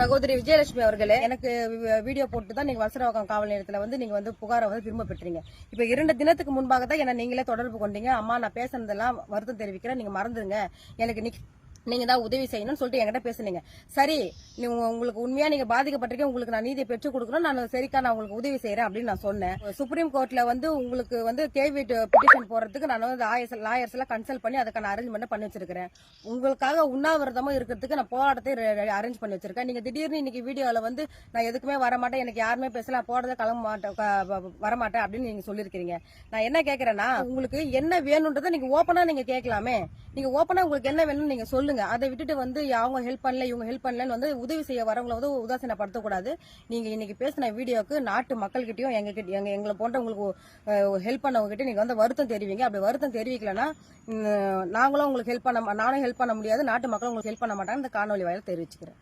சகோதரி விஜயலட்சுமி அவர்களே எனக்கு வீடியோ போட்டு தான் நீங்க வசரவாக்கம் காவல் நிலையத்துல வந்து நீங்க வந்து புகாரை வந்து திரும்ப பெற்றீங்க. இப்ப இரண்டு தினத்துக்கு முன்பாக தான் என்ன நீங்களே தொடர்பு கொண்டீங்க. அம்மா நான் பேசுனதெல்லாம் வருத்தம் தெரிவிக்கிறேன். நீங்க மறந்துருங்க. எனக்கு நீங்க தான் உதவி செய்யணும்னு சொல்லிட்டு என்கிட்ட பேசுனீங்க. சரி நீங்க உங்களுக்கு உண்மையா நீங்க பாதிக்கப்பட்டிருக்கீங்க உங்களுக்கு நான் நீதியை பெற்றுக் கொடுக்கணும் நான் சரிக்கா நான் உங்களுக்கு உதவி செய்யறேன் அப்படின்னு நான் சொன்னேன். சுப்ரீம் கோர்ட்ல வந்து உங்களுக்கு வந்து கேவி பிட்டிஷன் போடுறதுக்கு நான் வந்து லாயர்ஸ் எல்லாம் கன்சல்ட் பண்ணி அதுக்கான அரேஞ்ச்மெண்ட் பண்ணி வச்சிருக்கிறேன். உங்களுக்காக உண்ணாவிரதமாக இருக்கிறதுக்கு நான் போராட்டத்தை அரேஞ்ச் பண்ணி வச்சிருக்கேன். நீங்க திடீர்னு இன்னைக்கு வீடியோல வந்து நான் எதுக்குமே வர மாட்டேன் எனக்கு யாருமே பேசல நான் கிளம்ப மாட்டேன் வரமாட்டேன் வர மாட்டேன் அப்படின்னு நீங்க சொல்லியிருக்கிறீங்க. நான் என்ன கேட்குறேன்னா உங்களுக்கு என்ன வேணும்ன்றதை நீங்க ஓப்பனா நீங்க கேட்கலாமே. நீங்க ஓப்பனா உங்களுக்கு என்ன வேணும்னு நீங்க சொல்லுங்க. அதை விட்டுட்டு வந்து அவங்க ஹெல்ப் பண்ணல இவங்க ஹெல்ப் பண்ணலன்னு வந்து உதவி செய்ய வரவங்கள வந்து உதாசீனப்படுத்தக்கூடாது. நீங்க இன்னைக்கு பேசின வீடியோக்கு நாட்டு மக்கள்கிட்டயும் எங்க கிட்ட எங்க எங்களை போன்ற உங்களுக்கு ஹெல்ப் பண்ணவங்ககிட்ட நீங்க வந்து வருத்தம் தெரிவிங்க. அப்படி வருத்தம் தெரிவிக்கலன்னா நாங்களும் உங்களுக்கு ஹெல்ப் பண்ண நானும் ஹெல்ப் பண்ண முடியாது நாட்டு மக்களும் உங்களுக்கு ஹெல்ப் பண்ண மாட்டாங்க இந்த காணொலி வாயில தெரிவிச்சுக்கிறேன்.